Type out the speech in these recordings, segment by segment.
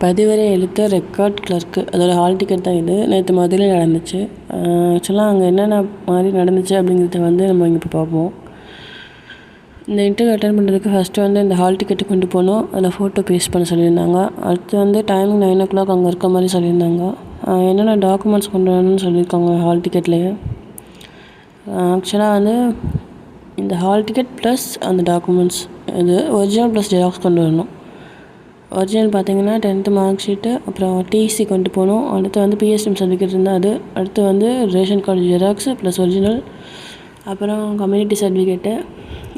பதிவரை எழுத்த record clerk அதோட hall ticket தான் இது. நேற்று மதுரையில் நடந்துச்சு. ஆக்சுவலாக அங்கே என்னென்ன மாதிரி நடந்துச்சு அப்படிங்கிறத வந்து நம்ம இங்கே இப்போ பார்ப்போம். இந்த இன்டர்வியூ அட்டன் பண்ணுறதுக்கு ஃபஸ்ட்டு வந்து இந்த ஹால் டிக்கெட்டு கொண்டு போகணும். அதில் ஃபோட்டோ பேஸ்ட் பண்ண சொல்லியிருந்தாங்க. அடுத்து வந்து டைமிங் நைன் ஓ கிளாக் அங்கே இருக்க மாதிரி சொல்லியிருந்தாங்க. என்னென்ன டாக்குமெண்ட்ஸ் கொண்டு வரணும்னு சொல்லியிருக்காங்க ஹால் டிக்கெட்லேயே ஆக்சுவலாக வந்து இந்த ஹால் டிக்கெட் ப்ளஸ் அந்த டாக்குமெண்ட்ஸ் இது ஒரிஜினல் ப்ளஸ் ஜெராக்ஸ் கொண்டு வரணும். ஒரிஜினல் பார்த்தீங்கன்னா டென்த்து மார்க் ஷீட்டு அப்புறம் டிசி கொண்டு போகணும். அடுத்து வந்து பிஎஸ்எம் சர்டிஃபிகேட் இருந்தால் அது. அடுத்து வந்து ration card xerox plus original அப்புறம் கம்யூனிட்டி சர்டிஃபிகேட்டு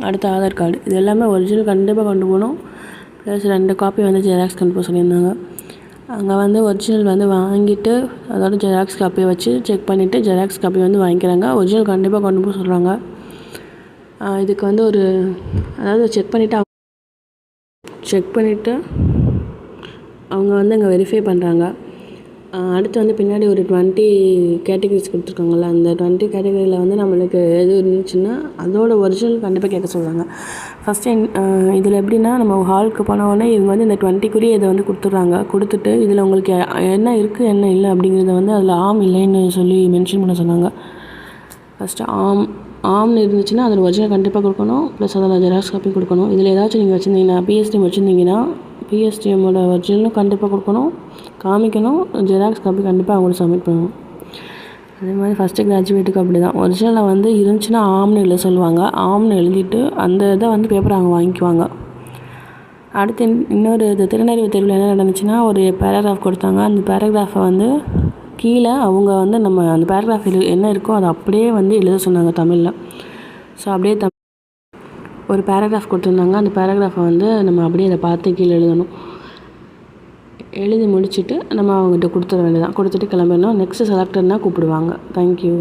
அடுத்து ஆதார் கார்டு இது எல்லாமே ஒரிஜினல் கண்டிப்பாக கொண்டு போகணும். ப்ளஸ் ரெண்டு காப்பி வந்து ஜெராக்ஸ் கொண்டு போக சொல்லியிருந்தாங்க. அங்கே வந்து ஒரிஜினல் வந்து வாங்கிட்டு அதோட ஜெராக்ஸ் காப்பியை வச்சு செக் பண்ணிவிட்டு ஜெராக்ஸ் காப்பி வந்து வாங்கிக்கிறாங்க. ஒரிஜினல் கண்டிப்பாக கொண்டு போக சொல்கிறாங்க இதுக்கு வந்து ஒரு அதாவது செக் பண்ணிவிட்டு செக் பண்ணிவிட்டு அவங்க வந்து அங்கே வெரிஃபை பண்ணுறாங்க அடுத்து வந்து பின்னாடி ஒரு டுவெண்ட்டி கேட்டகரிஸ் கொடுத்துருக்காங்கல்ல அந்த டுவெண்ட்டி கேட்டகரியில் வந்து நம்மளுக்கு எது இருந்துச்சுன்னா அதோட ஒரிஜினல் கண்டிப்பாக கேட்க சொல்கிறாங்க ஃபஸ்ட்டு இதில் எப்படின்னா நம்ம ஹாலுக்கு போன இவங்க வந்து இந்த டுவெண்ட்டிக்குரிய இதை வந்து கொடுத்துட்றாங்க. கொடுத்துட்டு இதில் உங்களுக்கு என்ன இருக்குது என்ன இல்லை அப்படிங்கிறத வந்து அதில் ஆம் இல்லைன்னு சொல்லி மென்ஷன் பண்ண சொன்னாங்க. ஃபஸ்ட்டு ஆம் ஆம்னு இருந்துச்சுன்னா அதில் ஒரிஜினல் கண்டிப்பாக கொடுக்கணும். ப்ளஸ் அதில் ஜெராக்ஸ் காப்பி கொடுக்கணும். இதில் ஏதாச்சும் நீங்கள் வச்சுருந்தீங்கன்னா பிஎஸ்டி வச்சுருந்தீங்கன்னா பிஎஸ்டிஎம்மோட ஒரிஜினலும் கண்டிப்பாக கொடுக்கணும். காமிக்கணும். ஜெராக்ஸ் காப்பி கண்டிப்பாக அவங்களுக்கு சப்மிட் பண்ணணும். அதே மாதிரி ஃபஸ்ட்டு கிராஜுவேட்டுக்கு அப்படி தான் ஒரிஜினலில் வந்து இருந்துச்சுன்னா ஆம்னு எழுத சொல்லுவாங்க. ஆம்னு எழுதிட்டு அந்த இதை வந்து பேப்பரை அவங்க வாங்கிக்குவாங்க. அடுத்து இன்னொரு இது திருநெல்வேலி தெருவில் என்ன நடந்துச்சுன்னா ஒரு பேராகிராஃப் கொடுத்தாங்க. அந்த பேராகிராஃபை வந்து கீழே அவங்க வந்து நம்ம அந்த பேராகிராஃப் என்ன இருக்கோ அதை அப்படியே வந்து எழுத சொன்னாங்க தமிழில். ஸோ அப்படியே தம் ஒரு பேராகிராஃப் கொடுத்துருந்தாங்க. அந்த பேராகிராஃபை வந்து நம்ம அப்படியே அதை பார்த்து கீழே எழுதணும். எழுதி முடிச்சுட்டு நம்ம அவங்ககிட்ட கொடுத்துட வேண்டியதான் கொடுத்துட்டு கிளம்பிடணும் நெக்ஸ்ட்டு செலக்டர்னால் கூப்பிடுவாங்க. தேங்க்யூ